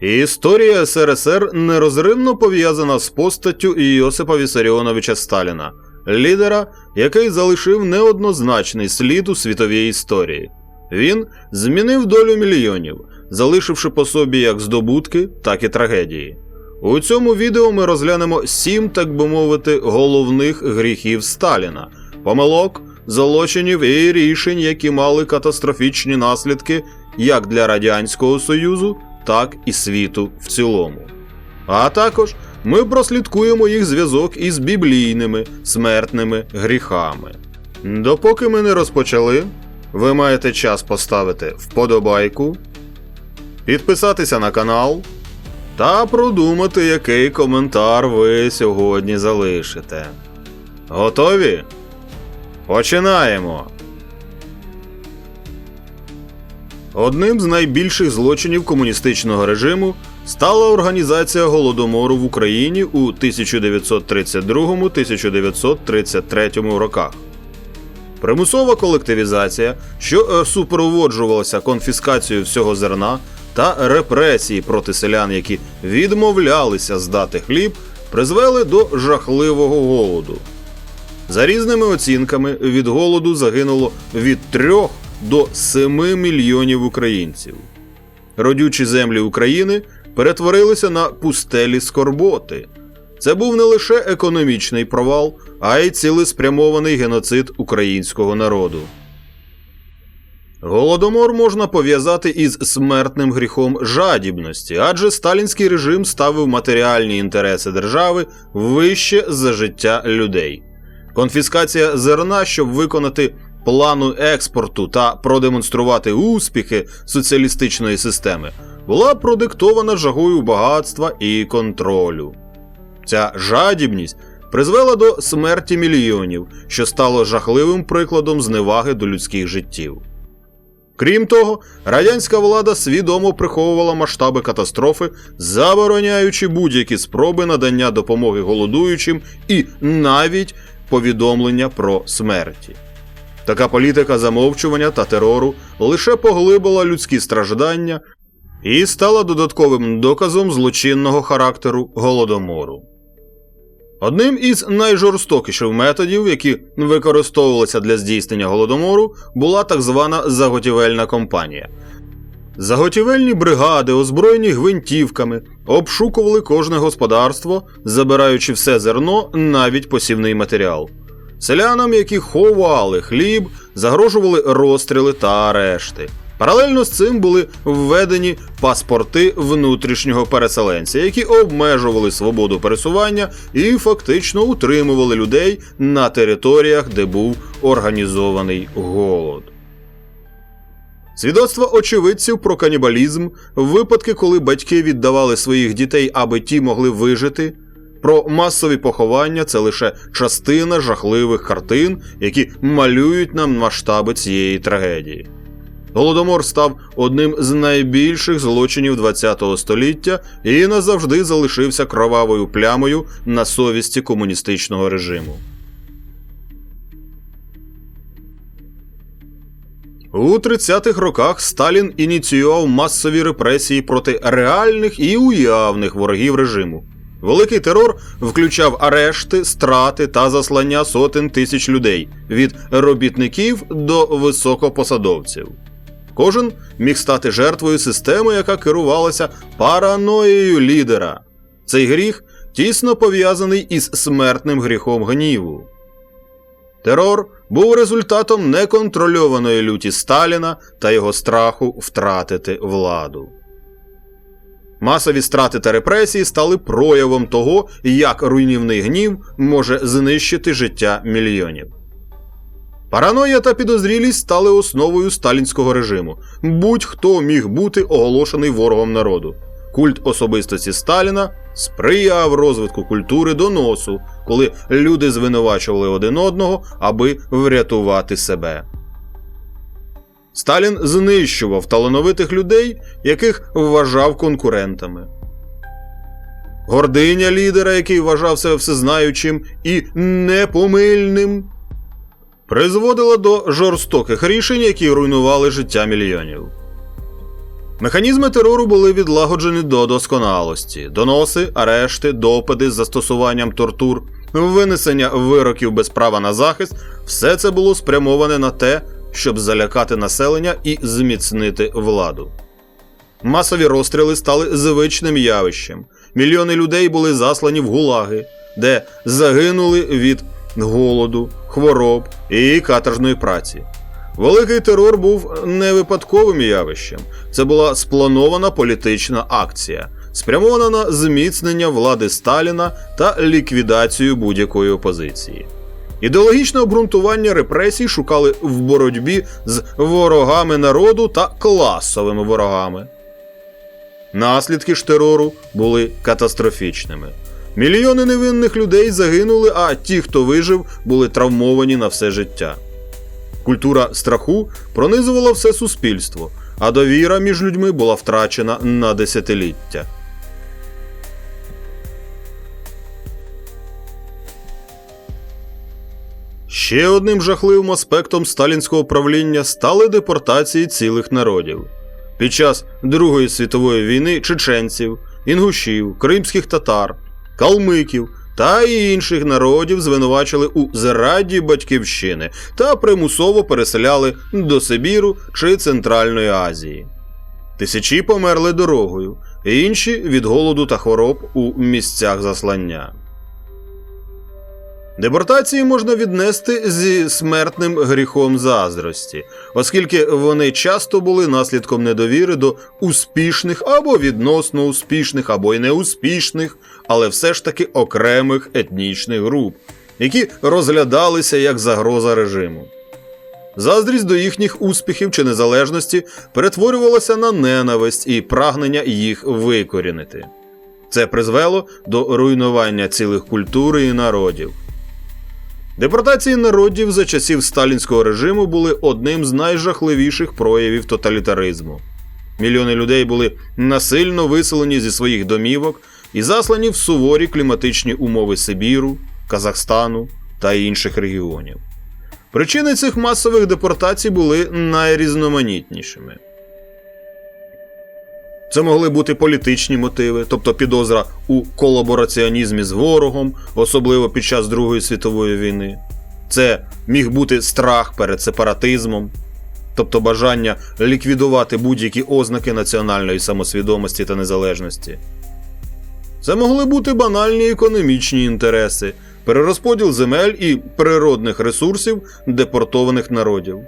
Історія СРСР нерозривно пов'язана з постаттю Йосипа Вісаріоновича Сталіна, лідера, який залишив неоднозначний слід у світовій історії. Він змінив долю мільйонів, залишивши по собі як здобутки, так і трагедії. У цьому відео ми розглянемо сім, так би мовити, головних гріхів Сталіна, помилок, злочинів і рішень, які мали катастрофічні наслідки як для Радянського Союзу, так і світу в цілому. А також ми прослідкуємо їх зв'язок із біблійними смертними гріхами. Допоки ми не розпочали, ви маєте час поставити вподобайку, підписатися на канал та продумати, який коментар ви сьогодні залишите. Готові? Починаємо! Одним з найбільших злочинів комуністичного режиму стала організація голодомору в Україні у 1932-1933 роках. Примусова колективізація, що е, супроводжувалася конфіскацією всього зерна та репресії проти селян, які відмовлялися здати хліб, призвели до жахливого голоду. За різними оцінками, від голоду загинуло від 3 до 7 мільйонів українців. Родючі землі України перетворилися на пустелі скорботи. Це був не лише економічний провал, а й цілеспрямований геноцид українського народу. Голодомор можна пов'язати із смертним гріхом жадібності, адже сталінський режим ставив матеріальні інтереси держави вище за життя людей. Конфіскація зерна, щоб виконати плану експорту та продемонструвати успіхи соціалістичної системи, була продиктована жагою багатства і контролю. Ця жадібність призвела до смерті мільйонів, що стало жахливим прикладом зневаги до людських життів. Крім того, радянська влада свідомо приховувала масштаби катастрофи, забороняючи будь-які спроби надання допомоги голодуючим і навіть повідомлення про смерті. Така політика замовчування та терору лише поглибила людські страждання і стала додатковим доказом злочинного характеру голодомору. Одним із найжорстокіших методів, які використовувалися для здійснення голодомору, була так звана заготівельна компанія. Заготівельні бригади, озброєні гвинтівками, обшукували кожне господарство, забираючи все зерно, навіть посівний матеріал. Селянам, які ховали хліб, загрожували розстріли та арешти. Паралельно з цим були введені паспорти внутрішнього переселенця, які обмежували свободу пересування і фактично утримували людей на територіях, де був організований голод. Свідоцтва очевидців про канібалізм, випадки, коли батьки віддавали своїх дітей, аби ті могли вижити. Про масові поховання це лише частина жахливих картин, які малюють нам масштаби цієї трагедії. Голодомор став одним з найбільших злочинів ХХ століття і назавжди залишився кровавою плямою на совісті комуністичного режиму. У 30-х роках Сталін ініціював масові репресії проти реальних і уявних ворогів режиму. Великий терор включав арешти, страти та заслання сотень тисяч людей від робітників до високопосадовців. Кожен міг стати жертвою системи, яка керувалася параноєю лідера. Цей гріх тісно пов'язаний із смертним гріхом гніву. Терор був результатом неконтрольованої люті Сталіна та його страху втратити владу. Масові страти та репресії стали проявом того, як руйнівний гнів може знищити життя мільйонів. Параноя та підозрілість стали основою сталінського режиму. Будь-хто міг бути оголошений ворогом народу. Культ особистості Сталіна сприяв розвитку культури доносу, коли люди звинувачували один одного, аби врятувати себе. Сталін знищував талановитих людей, яких вважав конкурентами. Гординя лідера, який вважався всезнаючим і непомильним, призводила до жорстоких рішень, які руйнували життя мільйонів. Механізми терору були відлагоджені до досконалості: доноси, арешти, допити з застосуванням тортур, винесення вироків без права на захист все це було спрямоване на те, щоб залякати населення і зміцнити владу. Масові розстріли стали звичним явищем. Мільйони людей були заслані в гулаги, де загинули від голоду, хвороб і каторжної праці. Великий терор був не випадковим явищем. Це була спланована політична акція, спрямована на зміцнення влади Сталіна та ліквідацію будь-якої опозиції. Ідеологічне обґрунтування репресій шукали в боротьбі з ворогами народу та класовими ворогами. Наслідки ж терору були катастрофічними. Мільйони невинних людей загинули, а ті, хто вижив, були травмовані на все життя. Культура страху пронизувала все суспільство, а довіра між людьми була втрачена на десятиліття. Ще одним жахливим аспектом сталінського правління стали депортації цілих народів. Під час Другої світової війни чеченців, інгушів, кримських татар, калмиків та інших народів звинувачили у зраді батьківщини та примусово переселяли до Сибіру чи Центральної Азії. Тисячі померли дорогою, інші від голоду та хвороб у місцях заслання. Депортації можна віднести зі смертним гріхом заздрості, оскільки вони часто були наслідком недовіри до успішних або відносно успішних, або й неуспішних, але все ж таки окремих етнічних груп, які розглядалися як загроза режиму. Заздрість до їхніх успіхів чи незалежності перетворювалася на ненависть і прагнення їх викорінити. Це призвело до руйнування цілих культур і народів. Депортації народів за часів сталінського режиму були одним з найжахливіших проявів тоталітаризму. Мільйони людей були насильно виселені зі своїх домівок і заслані в суворі кліматичні умови Сибіру, Казахстану та інших регіонів. Причини цих масових депортацій були найрізноманітнішими. Це могли бути політичні мотиви, тобто підозра у колабораціонізмі з ворогом, особливо під час Другої світової війни. Це міг бути страх перед сепаратизмом, тобто бажання ліквідувати будь-які ознаки національної самосвідомості та незалежності. Це могли бути банальні економічні інтереси, перерозподіл земель і природних ресурсів депортованих народів.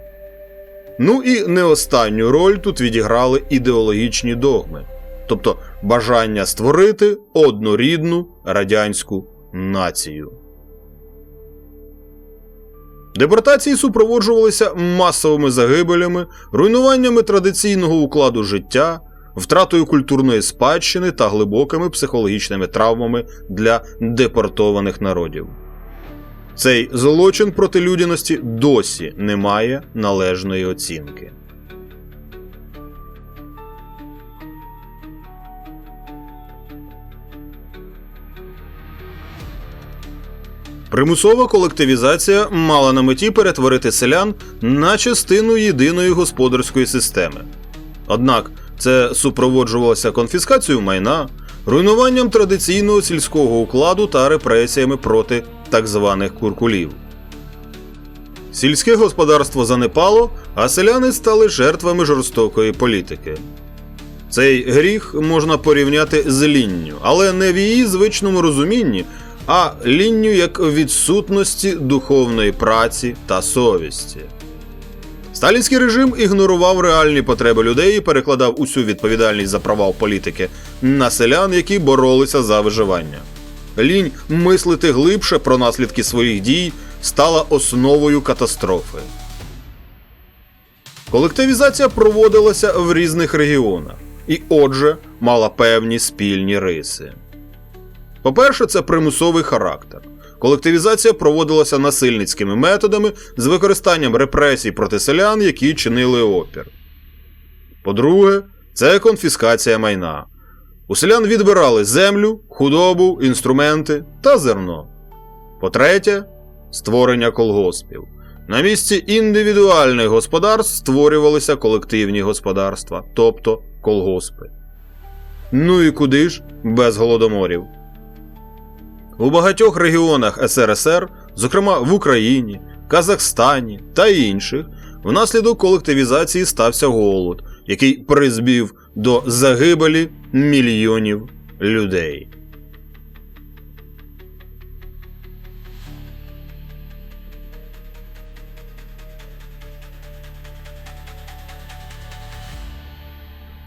Ну і не останню роль тут відіграли ідеологічні догми, тобто бажання створити однорідну радянську націю. Депортації супроводжувалися масовими загибелями, руйнуваннями традиційного укладу життя, втратою культурної спадщини та глибокими психологічними травмами для депортованих народів. Цей злочин проти людяності досі не має належної оцінки. Примусова колективізація мала на меті перетворити селян на частину єдиної господарської системи. Однак це супроводжувалося конфіскацією майна, руйнуванням традиційного сільського укладу та репресіями проти так званих куркулів. Сільське господарство занепало, а селяни стали жертвами жорстокої політики. Цей гріх можна порівняти з лінню, але не в її звичному розумінні, а лінню як відсутності духовної праці та совісті. Сталінський режим ігнорував реальні потреби людей і перекладав усю відповідальність за провал політики на селян, які боролися за виживання. Лінь мислити глибше про наслідки своїх дій стала основою катастрофи. Колективізація проводилася в різних регіонах і, отже, мала певні спільні риси. По-перше, це примусовий характер. Колективізація проводилася насильницькими методами з використанням репресій проти селян, які чинили опір. По-друге, це конфіскація майна. У селян відбирали землю, худобу, інструменти та зерно. По-третє, створення колгоспів. На місці індивідуальних господарств створювалися колективні господарства, тобто колгоспи. Ну і куди ж без голодоморів? У багатьох регіонах СРСР, зокрема в Україні, Казахстані та інших, внаслідок колективізації стався голод, який призвів до загибелі мільйонів людей.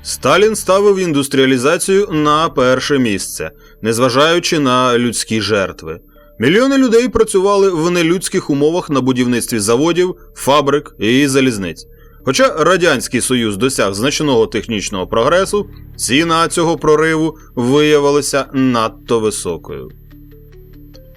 Сталін ставив індустріалізацію на перше місце, незважаючи на людські жертви. Мільйони людей працювали в нелюдських умовах на будівництві заводів, фабрик і залізниць. Хоча Радянський Союз досяг значного технічного прогресу, ціна цього прориву виявилася надто високою.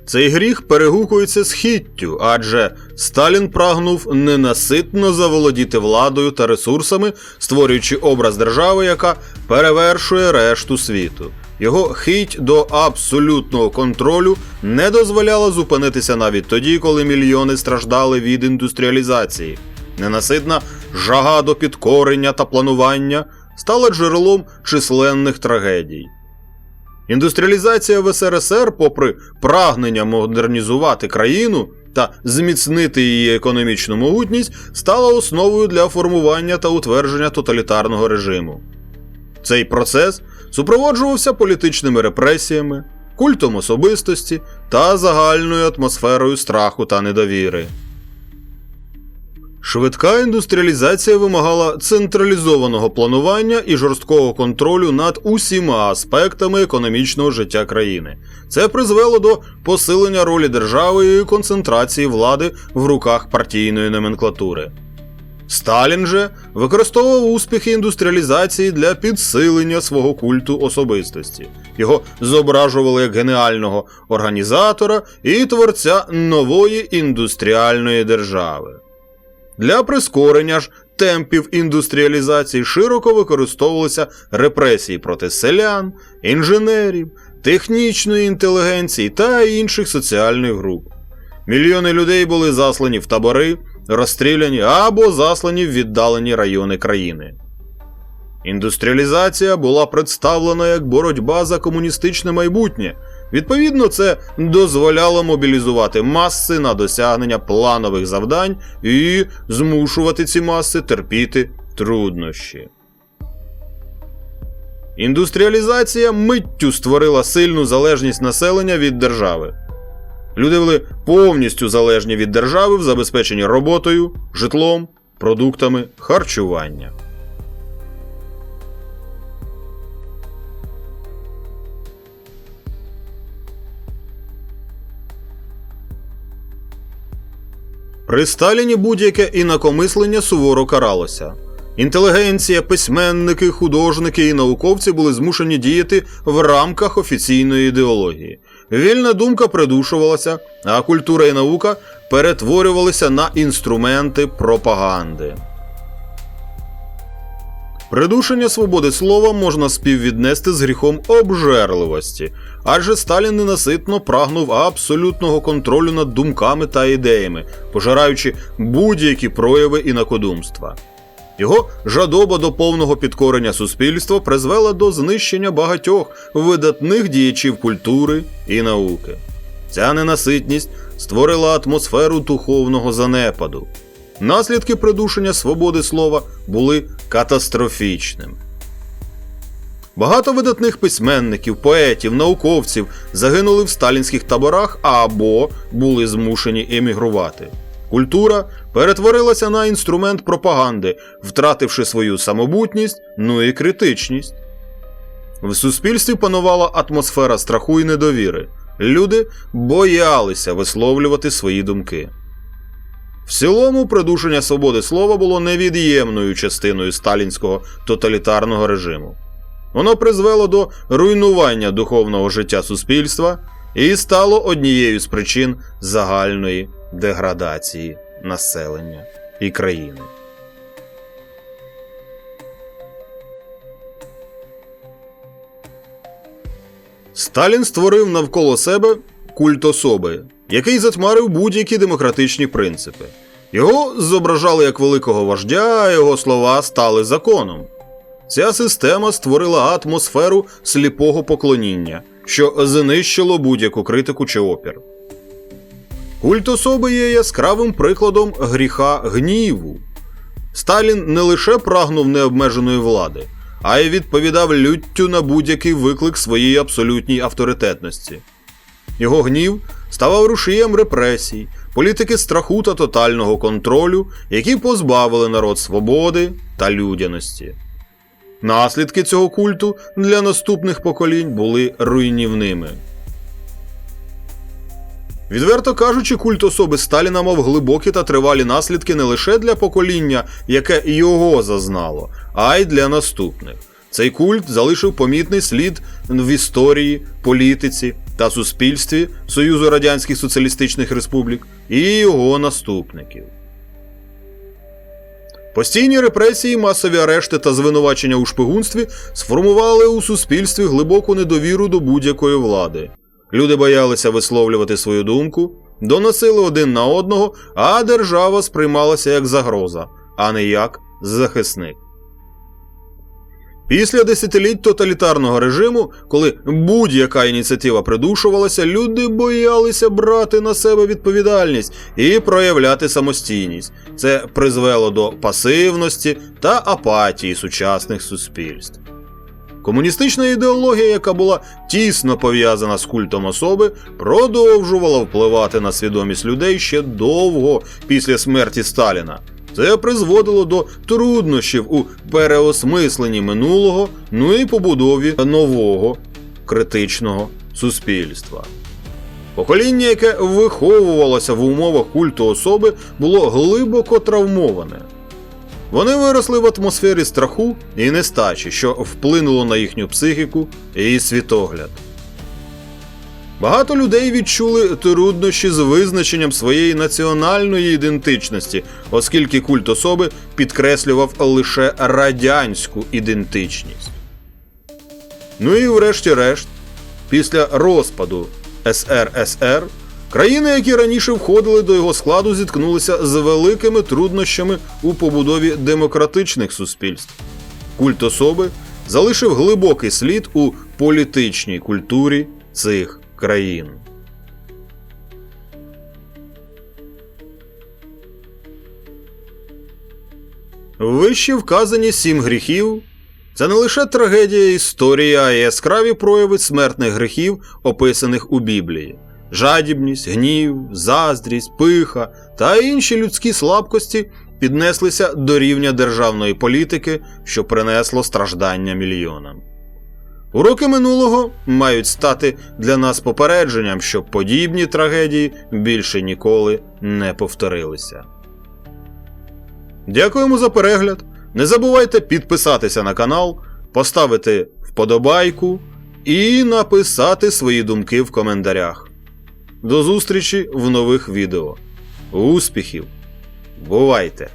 Цей гріх перегукується з хіттю, адже Сталін прагнув ненаситно заволодіти владою та ресурсами, створюючи образ держави, яка перевершує решту світу. Його хить до абсолютного контролю не дозволяла зупинитися навіть тоді, коли мільйони страждали від індустріалізації. Ненаситна жага до підкорення та планування стала джерелом численних трагедій. Індустріалізація в СРСР, попри прагнення модернізувати країну та зміцнити її економічну могутність, стала основою для формування та утвердження тоталітарного режиму. Цей процес супроводжувався політичними репресіями, культом особистості та загальною атмосферою страху та недовіри. Швидка індустріалізація вимагала централізованого планування і жорсткого контролю над усіма аспектами економічного життя країни. Це призвело до посилення ролі держави і концентрації влади в руках партійної номенклатури. Сталін же використовував успіхи індустріалізації для підсилення свого культу особистості. Його зображували як геніального організатора і творця нової індустріальної держави. Для прискорення ж темпів індустріалізації широко використовувалися репресії проти селян, інженерів, технічної інтелігенції та інших соціальних груп. Мільйони людей були заслані в табори, розстріляні або заслані в віддалені райони країни. Індустріалізація була представлена як боротьба за комуністичне майбутнє. Відповідно, це дозволяло мобілізувати маси на досягнення планових завдань і змушувати ці маси терпіти труднощі. Індустріалізація миттю створила сильну залежність населення від держави. Люди були повністю залежні від держави в забезпеченні роботою, житлом, продуктами харчування. При Сталіні будь-яке інакомислення суворо каралося. Інтелігенція, письменники, художники і науковці були змушені діяти в рамках офіційної ідеології. Вільна думка придушувалася, а культура і наука перетворювалися на інструменти пропаганди. Придушення свободи слова можна співвіднести з гріхом обжерливості, адже Сталін ненаситно прагнув абсолютного контролю над думками та ідеями, пожираючи будь-які прояви інакодумства. Його жадоба до повного підкорення суспільства призвела до знищення багатьох видатних діячів культури і науки. Ця ненаситність створила атмосферу духовного занепаду. Наслідки придушення свободи слова були катастрофічними. Багато видатних письменників, поетів, науковців загинули в сталінських таборах або були змушені емігрувати. Культура перетворилася на інструмент пропаганди, втративши свою самобутність, ну і критичність. В суспільстві панувала атмосфера страху і недовіри. Люди боялися висловлювати свої думки. В цілому, придушення свободи слова було невід'ємною частиною сталінського тоталітарного режиму. Воно призвело до руйнування духовного життя суспільства і стало однією з причин загальної деградації населення і країни. Сталін створив навколо себе культ особи, який затьмарив будь-які демократичні принципи. Його зображали як великого вождя, а його слова стали законом. Ця система створила атмосферу сліпого поклоніння, що знищило будь-яку критику чи опір. Культ особи є яскравим прикладом гріха гніву. Сталін не лише прагнув необмеженої влади, а й відповідав люттю на будь-який виклик своєї абсолютній авторитетності. Його гнів ставав рушієм репресій, політики страху та тотального контролю, які позбавили народ свободи та людяності. Наслідки цього культу для наступних поколінь були руйнівними. Відверто кажучи, культ особи Сталіна мав глибокі та тривалі наслідки не лише для покоління, яке його зазнало, а й для наступних. Цей культ залишив помітний слід в історії, політиці та суспільстві Союзу Радянських Соціалістичних Республік і його наступників. Постійні репресії, масові арешти та звинувачення у шпигунстві сформували у суспільстві глибоку недовіру до будь-якої влади. Люди боялися висловлювати свою думку, доносили один на одного, а держава сприймалася як загроза, а не як захисник. Після десятиліть тоталітарного режиму, коли будь-яка ініціатива придушувалася, люди боялися брати на себе відповідальність і проявляти самостійність. Це призвело до пасивності та апатії сучасних суспільств. Комуністична ідеологія, яка була тісно пов'язана з культом особи, продовжувала впливати на свідомість людей ще довго після смерті Сталіна. Це призводило до труднощів у переосмисленні минулого, ну і побудові нового критичного суспільства. Покоління, яке виховувалося в умовах культу особи, було глибоко травмоване. Вони виросли в атмосфері страху і нестачі, що вплинуло на їхню психіку і світогляд. Багато людей відчули труднощі з визначенням своєї національної ідентичності, оскільки культ особи підкреслював лише радянську ідентичність. Ну і врешті-решт, після розпаду СРСР, країни, які раніше входили до його складу, зіткнулися з великими труднощами у побудові демократичних суспільств. Культ особи залишив глибокий слід у політичній культурі цих країн. Вище вказані сім гріхів це не лише трагедія історії, а й яскраві прояви смертних гріхів, описаних у Біблії. Жадібність, гнів, заздрість, пиха та інші людські слабкості піднеслися до рівня державної політики, що принесло страждання мільйонам. Уроки минулого мають стати для нас попередженням, щоб подібні трагедії більше ніколи не повторилися. Дякуємо за перегляд. Не забувайте підписатися на канал, поставити вподобайку і написати свої думки в коментарях. До зустрічі в нових відео. Успіхів! Бувайте!